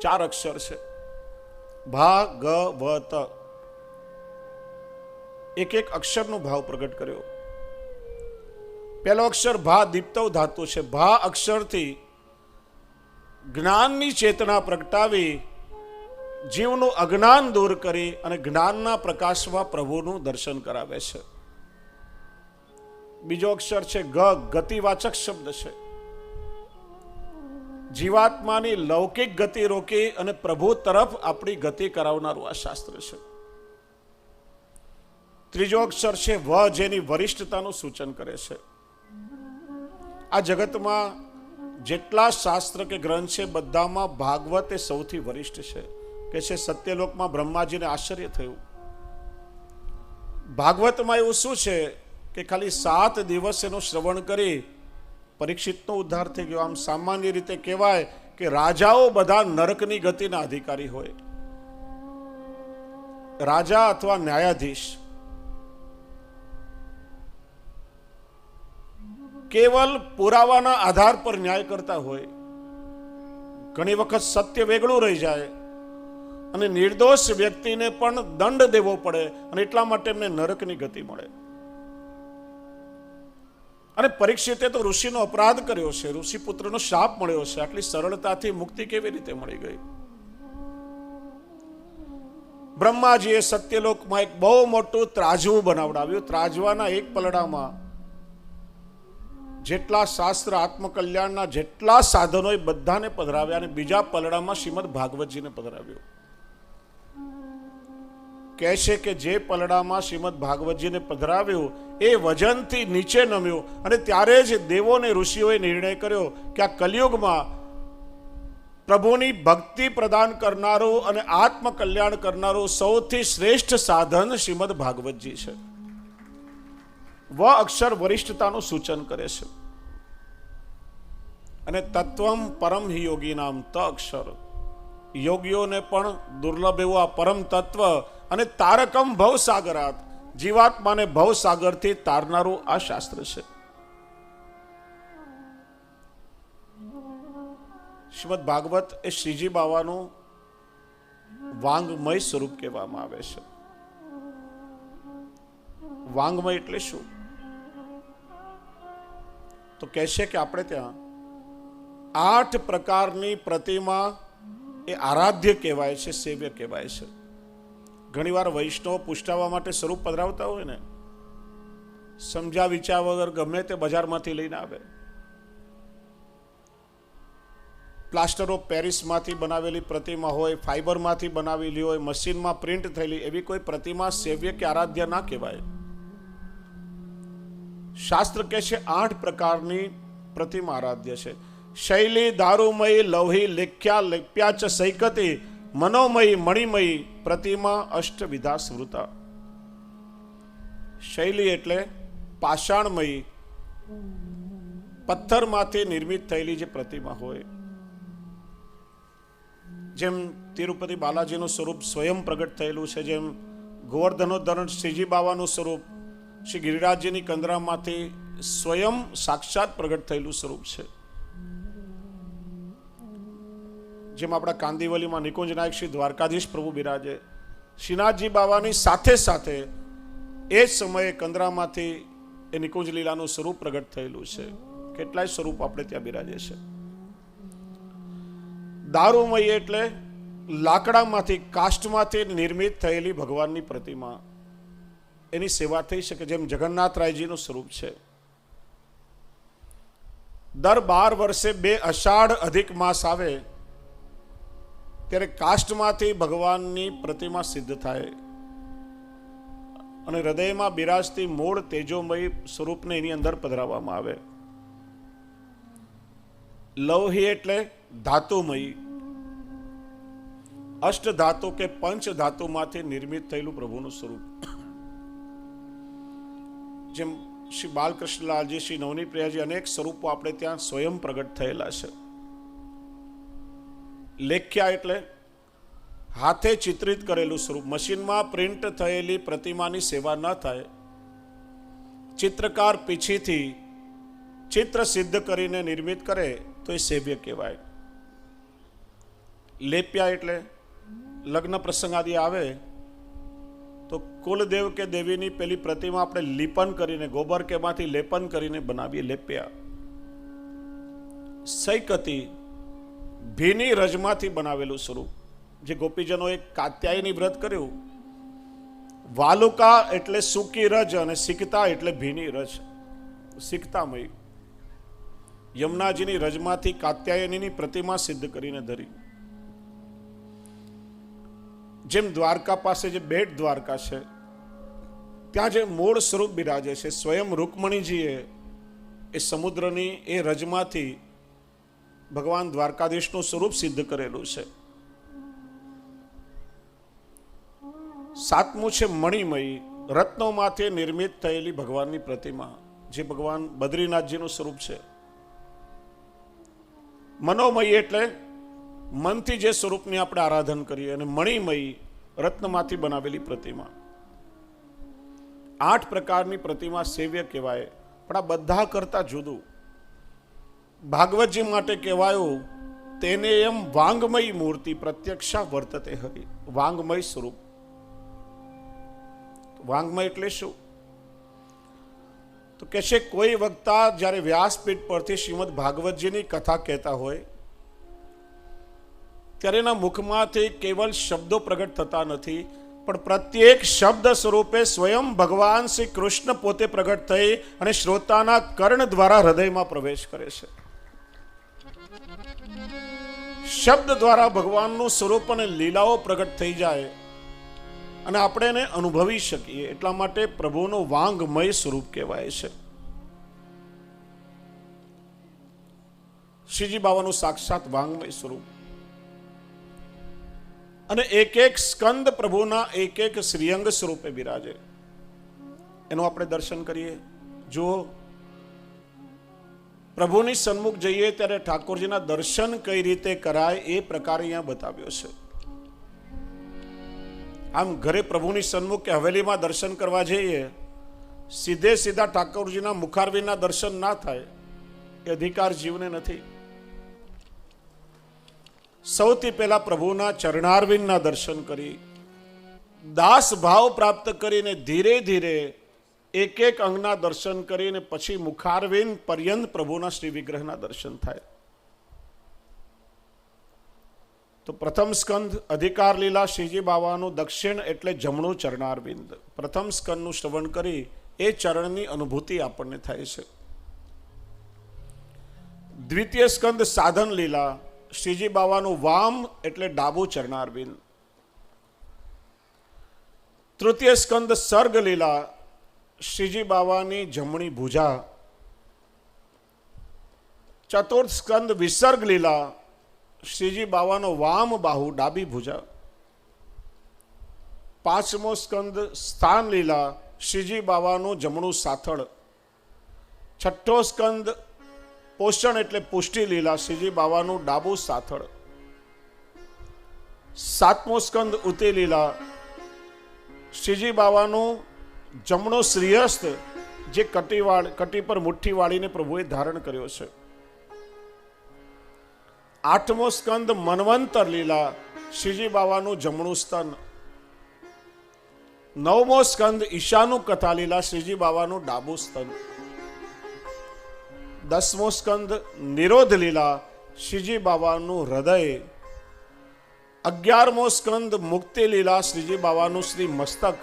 ચાર અક્ષર છે. ભા ગ વ એક એક અક્ષરનો ભાવ પ્રગટ કર્યો. પહેલો અક્ષર ભા દીપ્તવ ધાતુ છે. ભા અક્ષરથી જ્ઞાનની ચેતના પ્રગટાવી, જીવનું અજ્ઞાન દૂર કરી અને જ્ઞાનના પ્રકાશમાં પ્રભુનું દર્શન કરાવે છે. બીજો અક્ષર છે ગ, ગતિવાચક શબ્દ છે. જીવાત્માની લૌકિક ગતિ રોકી અને પ્રભુ તરફ આપણી ગતિ કરાવનારું આ શાસ્ત્ર છે. ત્રીજો અક્ષર છે વ, જેની વરિષ્ઠતાનું સૂચન કરે છે. આ જગતમાં જેટલા શાસ્ત્ર કે ગ્રંથ છે, બધામાં ભાગવત એ સૌથી વરિષ્ઠ છે. કે છે, સત્યલોકમાં બ્રહ્માજીને આશ્ચર્ય થયું. ભાગવતમાં એવું શું છે કે ખાલી સાત દિવસ એનું શ્રવણ કરી પરીક્ષિતનો ઉદ્ધાર થઈ ગયો. આમ સામાન્ય રીતે કહેવાય કે રાજાઓ બધા નરકની ગતિના અધિકારી હોય. રાજા અથવા ન્યાયાધીશ. કેવલ પુરાવાના આધાર પર ન્યાય કરતા હોય. ઘણી વખત સત્ય વેગળું રહી જાય અને નિર્દોષ વ્યક્તિને પણ દંડ દેવો પડે અને એટલા માટે એમને નરકની ગતિ મળે. અને પરીક્ષિતે તો ઋષિનો અપરાધ કર્યો છે. ઋષિ પુત્રનો શાપ મળ્યો છે. આટલી સરળતાથી મુક્તિ કેવી રીતે મળી ગઈ? બ્રહ્માજીએ સત્યલોકમાં એક બહુ મોટું ત્રાજવું બનાવડાવ્યું. ત્રાજવાના એક પલડામાં જેટલા શાસ્ત્ર આત્મકલ્યાણના જેટલા સાધનો એ બધાને પધરાવ્યા અને બીજા પલડામાં શ્રીમદ ભાગવતજીને પધરાવ્યો. કહે છે કે જે પલડામાં શ્રીમદ ભાગવતજીને પધરાવ્યું, એ વજનથી નીચે નમ્યું અને ત્યારે જ દેવોને ઋષિઓએ નિર્ણય કર્યો કે આ કલયુગમાં પ્રભુની ભક્તિ પ્રદાન કરનારું અને આત્મકલ્યાણ કરનારું સૌથી શ્રેષ્ઠ સાધન શ્રીમદ ભાગવતજી છે. વ અક્ષર વરિષ્ઠતાનું સૂચન કરે છે. અને તત્વમ પરમ હિ યોગી નામ ત અક્ષર. યોગીઓને પણ દુર્લભ એવું આ પરમ તત્વ અને તારકમ ભવસાગરાત. જીવાત્માને ભવસાગરથી તારનારું આ શાસ્ત્ર છે. શ્રીમદ ભાગવત એ શ્રીજી બાવાનું વાંગમય સ્વરૂપ કહેવામાં આવે છે. વાંગમય એટલે શું? તો કહેશે કે આપણે ત્યાં આઠ પ્રકારની પ્રતિમા એ આરાધ્ય કહેવાય છે, સેવ્ય કહેવાય છે. ઘણીવાર વૈષ્ણવ પુષ્ટાવવા માટે સ્વરૂપ પધરાવતા હોય ને, સમજ્યા વિચાર વગર ગમે તે બજારમાંથી લઈને આવે. પ્લાસ્ટર ઓફ પેરિસમાંથી બનાવેલી પ્રતિમા હોય, ફાઈબરમાંથી બનાવેલી હોય, મશીનમાં પ્રિન્ટ થયેલી, એવી કોઈ પ્રતિમા સેવ્ય કે આરાધ્ય ના કહેવાય. શાસ્ત્ર કહે છે આઠ પ્રકારની પ્રતિમા આરાધ્ય છે. શૈલી, દારૂમય, લૌહી, લેખ્યા લેપ્યા ચ સૈકતી મનોમયી, મણિમયી પ્રતિમા અષ્ટવિધા સ્મૃતા શૈલી એટલે પાષાણમયી. પથ્થરમાંથી નિર્મિત થયેલી જે પ્રતિમા હોય, જેમ તિરુપતિ બાલાજીનું સ્વરૂપ સ્વયં પ્રગટ થયેલું છે, જેમ ગોવર્ધનોધરણ શ્રીજી બાવાનું સ્વરૂપ, શ્રી ગિરિરાજજીની કંદરામાંથી સ્વયં સાક્ષાત પ્રગટ થયેલું સ્વરૂપ છે. જેમ આપણા કાંદીવલીમાં નિકુંજ નાયક શ્રી દ્વારકાધીશ પ્રભુ બિરાજે. શ્રીનાથજી બાવાની સાથે સાથે એ જ સમયે કંદરામાંથી એ નિકુંજ લીલાનું સ્વરૂપ પ્રગટ થયેલું છે. કેટલાય સ્વરૂપ આપણે ત્યાં બિરાજે છે. દારૂમય એટલે લાકડામાંથી, કાષ્ટમાંથી નિર્મિત થયેલી ભગવાનની પ્રતિમા. એની સેવા થઈ શકે જેમ જગન્નાથરાયજીનું સ્વરૂપ છે. દર બાર વર્ષે બે અષાઢ અધિક માસ આવે ત્યારે કાષ્ટમાંથી ભગવાનની પ્રતિમા સિદ્ધ થાય. અને હૃદયમાં બિરાજતી મૂળ તેજોમય સ્વરૂપને એની અંદર પધરાવવામાં આવે. લૌહી એટલે ધાતુમયી. અષ્ટ ધાતુ કે પંચ ધાતુમાંથી નિર્મિત થયેલું પ્રભુનું સ્વરૂપ. જેમ શ્રી બાલકૃષ્ણલાલજી, શ્રી નવની પ્રિયાજી અનેક સ્વરૂપો આપણે ત્યાં સ્વયં પ્રગટ થયેલા છે. લેખ્યા એટલે હાથે ચિત્રિત કરેલું સ્વરૂપ. મશીનમાં પ્રિન્ટ થયેલી પ્રતિમાની સેવા ન થાય, ચિત્રકાર પીછીથી ચિત્ર સિદ્ધ કરીને નિર્મિત કરે તો એ સેવ્ય કહેવાય. લેપ્યા એટલે લગ્ન પ્રસંગ આદિ આવે તો કુલદેવ કે દેવીની પેલી પ્રતિમા આપણે લીપન કરીને, ગોબર કે માંથી લેપન કરીને બનાવીએ લેપ્યા. સૈકતી ભીની રજમાંથી બનાવેલું સ્વરૂપ. જે ગોપીજનોએ કાત્યાયની વ્રત કર્યું. વાલુકા એટલે સૂકી રજ અને સિકતા એટલે ભીની રજ. સિકતામય. યમુનાજીની રજમાંથી કાત્યાયનીની પ્રતિમા સિદ્ધ કરીને ધરી. જેમ દ્વારકા પાસે જે બેટ દ્વારકા છે, ત્યાં જે મૂળ સ્વરૂપ બિરાજે છે, સ્વયં રૂકમણીજીએ એ સમુદ્રની એ રજમાંથી ભગવાન દ્વારકાધીશનું સ્વરૂપ સિદ્ધ કરેલું છે. સાતમું છે મણિમયી. રત્નોમાંથી નિર્મિત થયેલી ભગવાનની પ્રતિમા, જે ભગવાન બદ્રીનાથજીનું સ્વરૂપ છે. મનોમયી એટલે મનથી જે સ્વરૂપની આપણે આરાધન કરીએ અને મણિમયી રત્નમાંથી બનાવેલી પ્રતિમા. આઠ પ્રકારની પ્રતિમા સેવ્ય કહેવાય, પણ આ બધા કરતા જુદું. ભાગવતજી માટે કહેવાયું, તેને એમ વાંગમય મૂર્તિ પ્રત્યક્ષા વર્તતે હરી, વાંગમય સ્વરૂપ. વાંગમય એટલે શું? તો કે છે, કોઈ વક્તા જ્યારે વ્યાસપીઠ પરથી શ્રીમદ ભાગવતજીની કથા કહેતા હોય, ત્યારે એના મુખમાંથી કેવલ શબ્દો પ્રગટ થતા નથી, પણ પ્રત્યેક શબ્દ સ્વરૂપે સ્વયં ભગવાન શ્રી કૃષ્ણ પોતે પ્રગટ થઈ અને શ્રોતાના કર્ણ દ્વારા હૃદયમાં પ્રવેશ કરે છે. શબ્દ દ્વારા ભગવાનનું સ્વરૂપ અને લીલાઓ પ્રગટ થઈ જાય અને આપણે એને અનુભવી શકીએ, એટલા માટે પ્રભુનો વાંગમય સ્વરૂપ કહેવાય છે. શ્રીજી બાબાનું સાક્ષાત વાંગમય સ્વરૂપ. અને એક એક સ્કંદ પ્રભુના એક એક શ્રીઅંગ સ્વરૂપે બિરાજે. એનું આપણે દર્શન કરીએ. જો પ્રભુની સન્મુખ જઈએ ત્યારે ઠાકોરજીના દર્શન કઈ રીતે કરાય એ પ્રકાર અહીંયા બતાવ્યો છે. આમ ઘરે પ્રભુની સન્મુખ કે હવેલીમાં દર્શન કરવા જઈએ, સીધે સીધા ઠાકોરજીના મુખારવીના દર્શન ના થાય એ અધિકાર જીવને નથી. સૌથી પહેલા પ્રભુના ચરણારવિંદના દર્શન કરી, દાસ ભાવ પ્રાપ્ત કરીને ધીરે ધીરે એક એક અંગના દર્શન કરીને પછી મુખારવિંદ પર્યંત પ્રભુના શ્રી વિગ્રહના દર્શન થાય. તો પ્રથમ સ્કંદ અધિકાર લીલા શ્રીજી બાવાનું દક્ષિણ એટલે જમણું ચરણારવિંદ. પ્રથમ સ્કંદનું શ્રવણ કરી એ ચરણની અનુભૂતિ આપણને થાય છે. દ્વિતીય સ્કંદ સાધન લીલા શ્રીજી બાવાનું વામ એટલે ડાબુ ચરણારવિંદ. તૃતીય સ્કંદ સર્ગ લીલા શ્રીજી બાવાની જમણી ભુજા, ચતુર્થ સ્કંદ વિસર્ગ લીલા, શ્રીજી બાવાનો વામ બાહુ ડાબી ભુજા, પાંચમો સ્કંદ સ્થાન લીલા, શ્રીજી બાવાનું જમણું સાથળ, છઠ્ઠો સ્કંદ પોષણ એટલે પુષ્ટિ લીલા, શ્રીજી બાવાનું ડાબુ સાથળ, સાતમો સ્કંદ ઉતી લીલા, શ્રીજી બાવાનું જમણો શ્રીહસ્ત જે કટીવાળ કટી પર મુઠ્ઠી વાળીને પ્રભુએ ધારણ કર્યો છે. આઠમો સ્કંદ મનવંતર લીલા શ્રીજી બાવાનું જમણું સ્તન. નવમો સ્કંદ ઈશાનું કથા લીલા શ્રીજી બાવાનું ડાબુ સ્તન. દસમો સ્કંદ નિરોધ લીલા શ્રીજી બાબાનું હૃદય. અગિયારમો સ્કંદ મુક્તિ લીલા શ્રીજી બાબાનું શ્રી મસ્તક.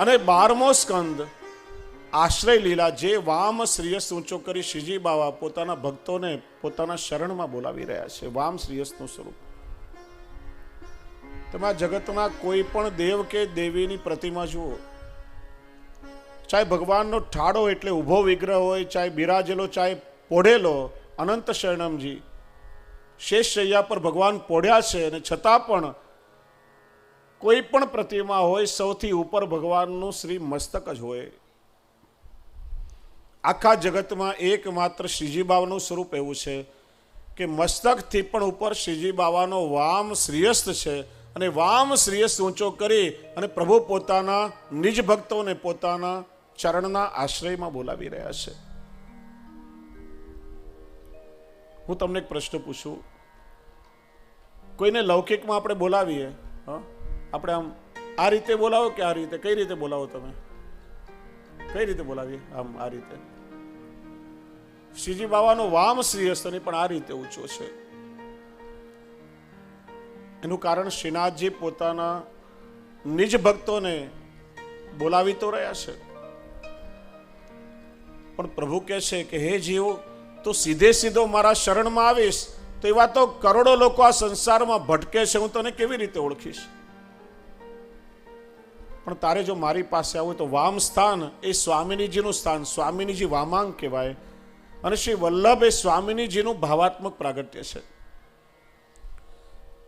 અને બારમો સ્કંદ, આશ્રય લીલા, જે વામ શ્રીયસ ઊંચો કરી શ્રીજી બાવા પોતાના ભક્તોને પોતાના શરણમાં બોલાવી રહ્યા છે. વામ શ્રીયસનું સ્વરૂપ. તમે આ જગતના કોઈ પણ દેવ કે દેવીની પ્રતિમા જુઓ. ચાહે ભગવાનનો ઠાડો એટલે ઊભો વિગ્રહ હોય, ચાહે બિરાજેલો, ચાહે પોઢેલો, અનંત શરણમજી. શેષ શૈયા પર ભગવાન પોઢ્યા છે અને છતાં પણ કોઈ પણ પ્રતિમા હોય, સૌથી ઉપર ભગવાનનું શ્રી મસ્તક જ હોય આખા જગતમાં એકમાત્ર શ્રીજી બાવાનું સ્વરૂપ એવું છે કે મસ્તકથી પણ ઉપર શ્રીજી બાવાનો વામ શ્રીયસ્ત છે અને વામ શ્રીયસ્ત ઊંચો કરી અને પ્રભુ પોતાના નિજ ભક્તોને પોતાના ચરણના આશ્રયમાં બોલાવી રહ્યા છે હું તમને એક પ્રશ્ન પૂછું કોઈને લૌકિકમાં આપણે બોલાવીએ? આપણે આમ આ રીતે બોલાવો કે આ રીતે? કઈ રીતે બોલાવો તમે? કઈ રીતે બોલાવીએ આમ આ રીતે? શ્રીજી બાવાનો વામ શ્રી હસ્ત પણ આ રીતે ઊંચો છે. એનું કારણ શ્રીનાથજી પોતાના નિજ ભક્તોને બોલાવી તો રહ્યા છે. પણ પ્રભુ કહે છે કે, હે જીવ, તો સીધે સીધો મારા શરણમાં આવીશ, તો એવા તો કરોડો લોકો આ સંસારમાં ભટકે છે. હું તને કેવી રીતે ઓળખીશ? પણ તારે જો મારી પાસે આવું તો વામ સ્થાન એ સ્વામિનીજીનું સ્થાન, સ્વામિનીજી વામાંગ કહેવાય. અને શ્રી વલ્લભ એ સ્વામિનીજીનું ભાવાત્મક પ્રાગટ્ય છે.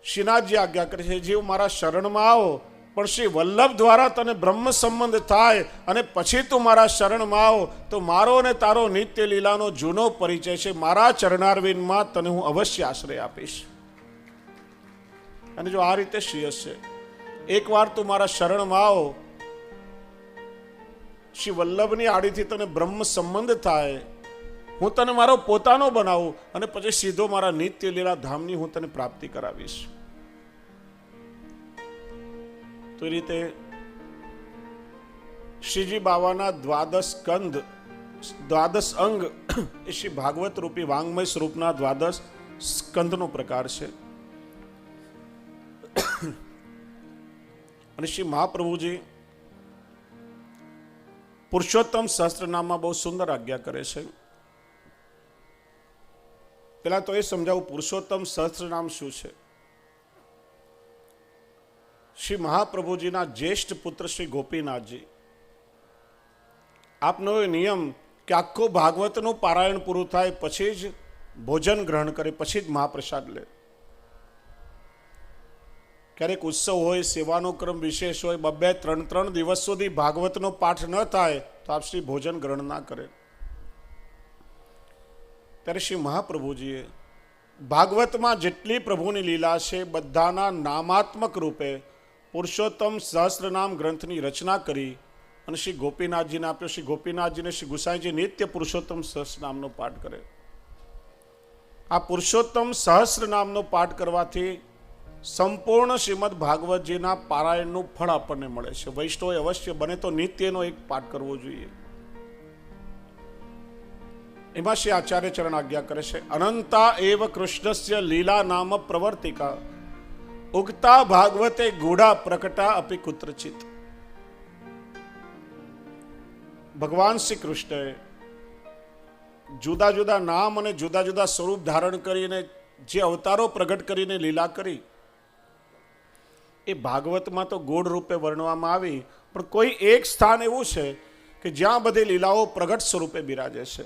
શ્રીનાથજી આજ્ઞા કરે છે, જીવ મારા શરણમાં આવો, પણ શ્રી વલ્લભ દ્વારા તને બ્રહ્મ સંબંધ થાય અને પછી તું મારા શરણમાં આવો, તો મારો અને તારો નિત્ય લીલાનો જૂનો પરિચય છે. મારા ચરણારવિંદમાં તને હું અવશ્ય આશ્રય આપીશ. અને જો આ રીતે શ્રેયસ છે એકવાર તું મારા શરણમાં આવો. શ્રી વલ્લભની આડીથી તને બ્રહ્મ સંબંધ થાય. હું તને મારો પોતાનો બનાવું અને પછી સીધો મારા નિત્ય લીલા ધામની હું તને પ્રાપ્તિ કરાવીશ. તો એ રીતે શ્રીજી બાવાના દ્વાદશ કંદ, દ્વાદશ અંગ એ શ્રી ભાગવત રૂપી વાંગમય સ્વરૂપના દ્વાદશ સ્કંદનો પ્રકાર છે. અને શ્રી મહાપ્રભુજી પુરુષોત્તમ સહસ્ત્રનામમાં બહુ સુંદર આજ્ઞા કરે છે. પેલા તો એ સમજાવું, પુરુષોત્તમ સહસ્ત્રનામ શું છે? શ્રી મહાપ્રભુજીના જ્યેષ્ઠ પુત્ર શ્રી ગોપીનાથજી, આપનો એ નિયમ કે આખું ભાગવતનું પારાયણ પૂરું થાય, પછી જ ભોજન ગ્રહણ કરે, પછી જ મહાપ્રસાદ લે. ક્યારેક ઉત્સવ હોય, સેવાનો ક્રમ વિશેષ હોય, બબ્બે ત્રણ ત્રણ દિવસ સુધી ભાગવતનો પાઠ ન થાય, તો આપ શ્રી ભોજન ગ્રહણ ના કરે. ત્યારે શ્રી મહાપ્રભુજીએ ભાગવતમાં જેટલી પ્રભુની લીલા છે, બધાના નામાત્મક રૂપે પુરુષોત્તમ સહસ્રનામ ગ્રંથની રચના કરી અને શ્રી ગોપીનાથજીને આપ્યો. શ્રી ગોપીનાથજીને શ્રી ગુસાઈજી નિત્ય પુરુષોત્તમ સહસ્રનામનો પાઠ કરે. આ પુરુષોત્તમ સહસ્રનામનો પાઠ કરવાથી સંપૂર્ણ શ્રીમદ ભાગવતજીના પારાયણનું ફળ આપણને મળે છે. વૈષ્ણવ અવશ્ય બને તો નિત્યનો એક પાઠ કરવો જોઈએ. એમાં શ્રી આચાર્ય ચરણ આજ્ઞા કરે છે, અનંતા એવ કૃષ્ણસ્ય લીલા નામ પ્રવર્તિકા, ઉગતા ભાગવતે ગૂઢા પ્રકટા અપી કુત્રચિત. ભગવાન શ્રી કૃષ્ણએ જુદા જુદા નામ અને જુદા જુદા સ્વરૂપ ધારણ કરીને જે અવતારો પ્રગટ કરીને લીલા કરી એ ભાગવતમાં તો ગૂઢ રૂપે વર્ણવામાં આવી, પણ કોઈ એક સ્થાન એવું છે કે જ્યાં બધી લીલાઓ પ્રગટ સ્વરૂપે બિરાજે છે.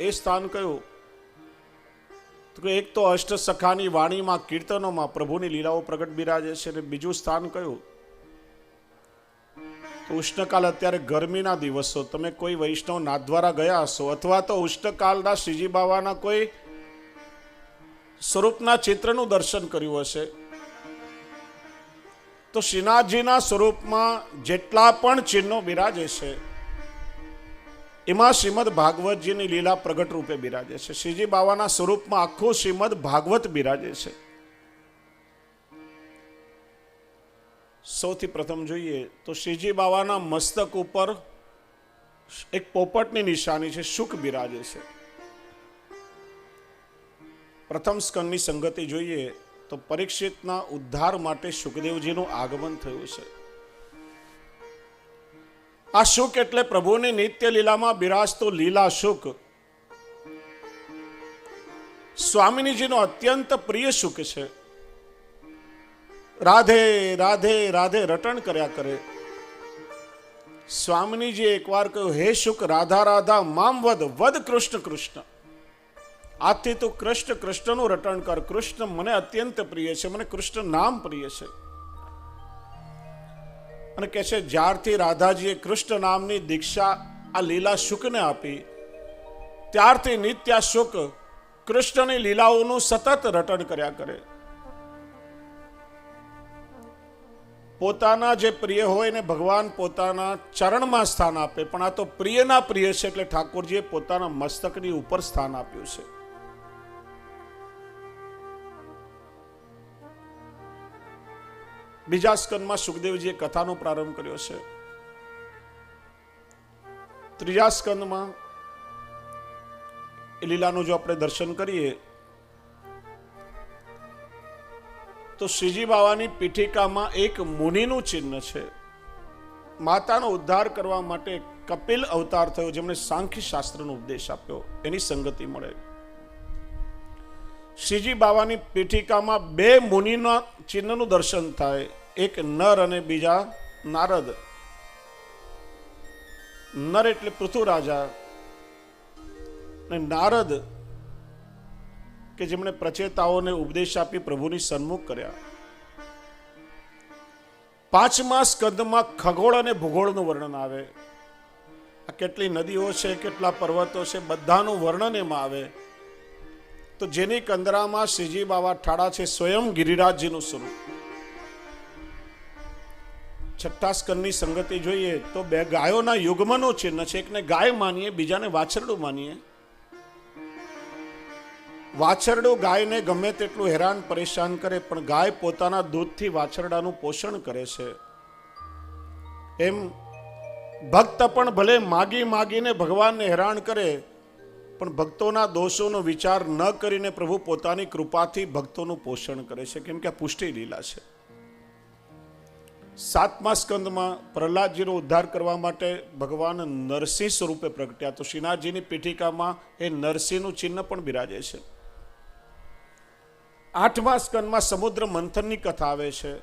એ સ્થાન કયું? તો એક તો અષ્ટ સખાની વાણીમાં કીર્તનોમાં પ્રભુની લીલાઓ પ્રગટ બિરાજે છે અને બીજું સ્થાન કયું? તો ઉષ્ણકાલ અત્યારે ગરમીના દિવસો. તમે કોઈ વૈષ્ણવ નાથદ્વારા ગયા હશો અથવા તો ઉષ્ણકાલના શ્રીજી બાવાના કોઈ સ્વરૂપના ચિત્રનું દર્શન કર્યું હશે તો શ્રીનાથજીના સ્વરૂપમાં જેટલા પણ ચિહ્નો બિરાજે છે, એમાં શ્રીમદ ભાગવતજીની લીલા પ્રગટ રૂપે બિરાજે છે. શ્રીજી બાવાના સ્વરૂપમાં આખું શ્રીમદ ભાગવત બિરાજે છે. સૌથી પ્રથમ જોઈએ તો શ્રીજી બાવાના મસ્તક ઉપર એક પોપટની નિશાની છે, શુક બિરાજે છે. પ્રથમ સ્કંદની સંગતિ જોઈએ તો પરીક્ષિતના ઉદ્ધાર માટે સુખદેવજીનું આગમન થયું છે. આ સુખ એટલે પ્રભુની નિત્ય લીલામાં બિરાજતો લીલા સુખ. સ્વામિનીજીનો અત્યંત પ્રિય સુખ છે. રાધે રાધે રાધે રટણ કર્યા કરે. સ્વામિનીજી એકવાર કહ્યું, હે સુખ, રાધા રાધા, મામ વદ વદ કૃષ્ણ કૃષ્ણ. આથી તું કૃષ્ણ કૃષ્ણનું રટણ કર. કૃષ્ણ મને અત્યંત પ્રિય છે. મને કૃષ્ણ નામ પ્રિય છે. અને કહે છે, જ્યારથી રાધાજીએ કૃષ્ણ નામની દીક્ષા આ લીલા શુકને આપી, ત્યારથી નિત્ય શુક કૃષ્ણની લીલાઓનું સતત રટણ કર્યા કરે. પોતાના જે પ્રિય હોય ને ભગવાન પોતાના ચરણમાં સ્થાન આપે, પણ આ તો પ્રિયના પ્રિય છે એટલે ઠાકોરજીએ પોતાના મસ્તકની ઉપર સ્થાન આપ્યું છે. બીજા સ્કંદમાં સુખદેવજીએ કથાનો પ્રારંભ કર્યો છે. ત્રીજા સ્કંદમાં એ લીલાનું જો આપણે દર્શન કરીએ, તો શ્રીજી બાવાની પીઠિકામાં એક મુનિનું ચિહ્ન છે. માતાનો ઉદ્ધાર કરવા માટે કપિલ અવતાર થયો, જેમણે સાંખ્ય શાસ્ત્રનો ઉપદેશ આપ્યો, એની સંગતિ મળે. શ્રીજી બાવાની પીઠિકામાં બે મુનિના ચિહ્નનું દર્શન થાય એક નર અને બીજા નારદ. નર એટલે પૃથુ રાજા અને નારદ કે જેમણે પ્રચેતાઓને ઉપદેશ આપી પ્રભુની સન્મુખ કર્યા. પાંચમા સ્કંદમાં ખગોળ અને ભૂગોળનું વર્ણન આવે. આ કેટલી નદીઓ છે, કેટલા પર્વતો છે, બધાનું વર્ણન એમાં આવે. તો જેની કંદરામાં શ્રીજી બાબા ઠાડા છે, સ્વયં ગિરિરાજજીનું સ્વરૂપ. છઠ્ઠા સ્કંદની સંગતિ જોઈએ તો બે ગાયોના યુગ્મનું ચિહ્ન છે. એકને ગાય માનીએ, બીજાને વાછરડું માનીએ. વાછરડું ગાયને ગમે તેટલું હેરાન, પરેશાન કરે, પણ ગાય પોતાના દૂધથી વાછરડાનું પોષણ કરે છે. એમ ભક્ત પણ ભલે માગી માગીને ભગવાનને હેરાન કરે, પણ ભક્તોના દોષોનો વિચાર ન કરીને પ્રભુ પોતાની કૃપાથી ભક્તોનું પોષણ કરે છે. કેમ કે આ પુષ્ટિ લીલા છે. સાતમા સ્કંદમાં પ્રહલાદજીનો ઉદ્ધાર કરવા માટે ભગવાન નરસિંહ સ્વરૂપે પ્રગટ્યા. તો શ્રીનાથજીની પીઠિકામાં એ નરસિંહનું ચિહ્ન પણ બિરાજે છે. આઠમા સ્કંદમાં સમુદ્ર મંથનની કથા આવે છે.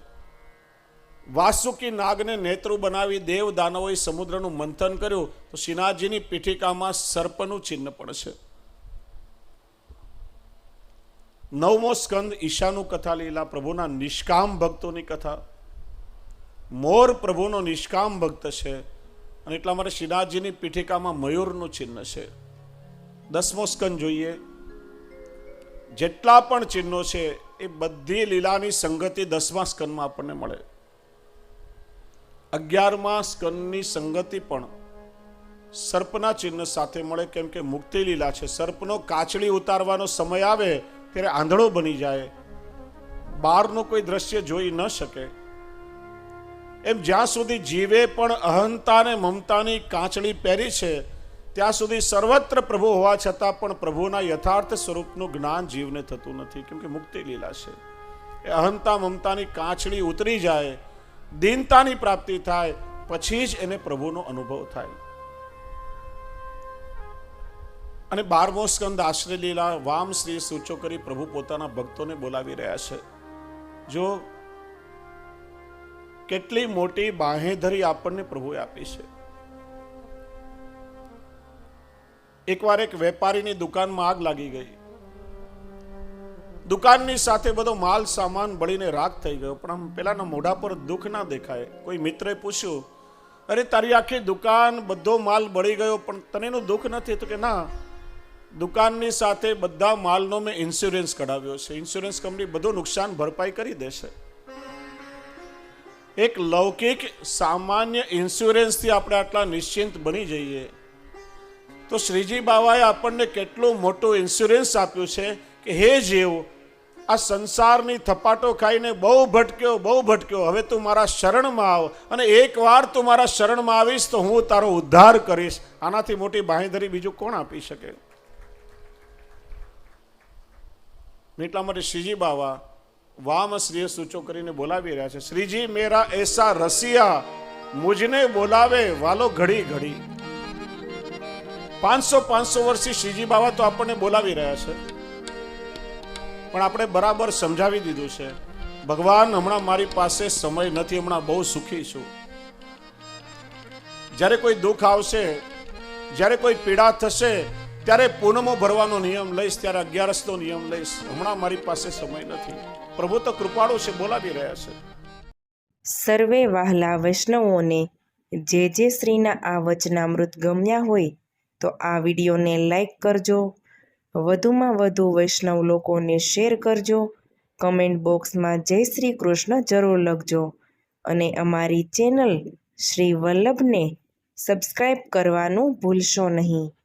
વાસુકી નાગને નેત્રુ બનાવી દેવ દાનવોએ સમુદ્રનું મંથન કર્યું. તો શ્રીનાથજીની પીઠિકામાં સર્પનું ચિહ્ન પણ છે. નવમો સ્કંદ ઈશાનું કથા લીલા પ્રભુના નિષ્કામ ભક્તોની કથા. મોર પ્રભુનો નિષ્કામ ભક્ત છે અને એટલા માટે શ્રીનાથજીની પીઠિકામાં મયુરનું ચિહ્ન છે. દસમો સ્કન જોઈએ. જેટલા પણ ચિહ્નો છે એ બધી લીલાની સંગતિ દસમા સ્કનમાં આપણને મળે. અગિયારમા સ્કનની સંગતિ પણ સર્પના ચિહ્ન સાથે મળે, કેમ કે મુક્તિ લીલા છે. સર્પનો કાચળી ઉતારવાનો સમય આવે, ત્યારે આંધળો બની જાય. બહારનું કોઈ દ્રશ્ય જોઈ ન શકે. એમ જ્યાં સુધી જીવે પણ અહંતા અને મમતાની કાંચળી પહેરી છે, ત્યાં સુધી સર્વત્ર પ્રભુ હોવા છતાં પણ પ્રભુના યથાર્થ સ્વરૂપનું જ્ઞાન જીવને થતું નથી. કેમ કે મુક્તિ લીલા છે. એ અહંતા મમતાની કાંચળી ઉતરી જાય, દીનતાની પ્રાપ્તિ થાય, પછી જ એને પ્રભુનો અનુભવ થાય. અને બારમો સ્કંદ આશ્રય લીલા વામ શ્રી સૂચો કરી પ્રભુ પોતાના ભક્તોને બોલાવી રહ્યા છે. જો કેટલી મોટી બાહેધરી આપણને પ્રભુએ આપી છે. એકવાર એક વેપારીની દુકાનમાં આગ લાગી ગઈ. દુકાનની સાથે બધો માલ સામાન બળીને રાખ થઈ ગયો, પણ આમ પેલાના મોઢા પર દુઃખ ના દેખાય. કોઈ મિત્રે પૂછ્યું, અરે, તારી આખી દુકાન બધો માલ બળી ગયો, પણ તને એનું દુઃખ નથી? તો કે, ના, દુકાનની સાથે બધા માલનો મેં ઇન્સ્યોરન્સ કઢાવ્યો છે. ઇન્સ્યોરન્સ કંપની બધું નુકસાન ભરપાઈ કરી દેશે. એક લૌકિક સામાન્ય ઇન્સ્યોરન્સથી આપણે આટલા નિશ્ચિંત બની જઈએ. તો શ્રીજી બાવાએ આપણને કેટલું મોટું ઇન્સ્યોરન્સ આપ્યું છે કે હે જીવ, આ સંસારની થપાટો ખાઈને બહુ ભટક્યો બહુ ભટક્યો. હવે તું મારા શરણમાં આવ અને એકવાર તું મારા શરણમાં આવીશ તો હું તારો ઉદ્ધાર કરીશ. આનાથી મોટી બાંહેધરી બીજું કોણ આપી શકે? એટલા માટે શ્રીજી બાવા વામ શ્રીએ સૂચો કરીને બોલાવી રહ્યા છે, શ્રીજી, મેરા એસા રસિયા મુજને બોલાવે વાલો ઘડી ઘડી. પાંચસો પાંચસો વર્ષથી શ્રીજી બાબા તો આપણને બોલાવી રહ્યા છે, પણ આપણે બરાબર સમજાવી દીધું છે, ભગવાન, હમણાં મારી પાસે સમય નથી, હમણાં બહુ સુખી છું. જ્યારે કોઈ દુઃખ આવશે, જ્યારે કોઈ પીડા થશે ત્યારે પૂનમો ભરવાનો નિયમ લઈશ, ત્યારે અગિયારસનો નિયમ લઈશ. હમણાં મારી પાસે સમય નથી. પ્રભુ તો કૃપાળુ છે, બોલાવી રહ્યા છે. સર્વે વહાલા વૈષ્ણવોને જે જે શ્રીના આ વચનામૃત ગમ્યા હોય, તો આ વિડીયોને લાઈક કરજો. વધુમાં વધુ વૈષ્ણવ લોકોને શેર કરજો. કમેન્ટ બોક્સમાં જય શ્રી કૃષ્ણ જરૂર લખજો. અને અમારી ચેનલ શ્રી વલ્લભને સબસ્ક્રાઈબ કરવાનું ભૂલશો નહીં.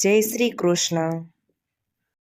જય શ્રી કૃષ્ણ.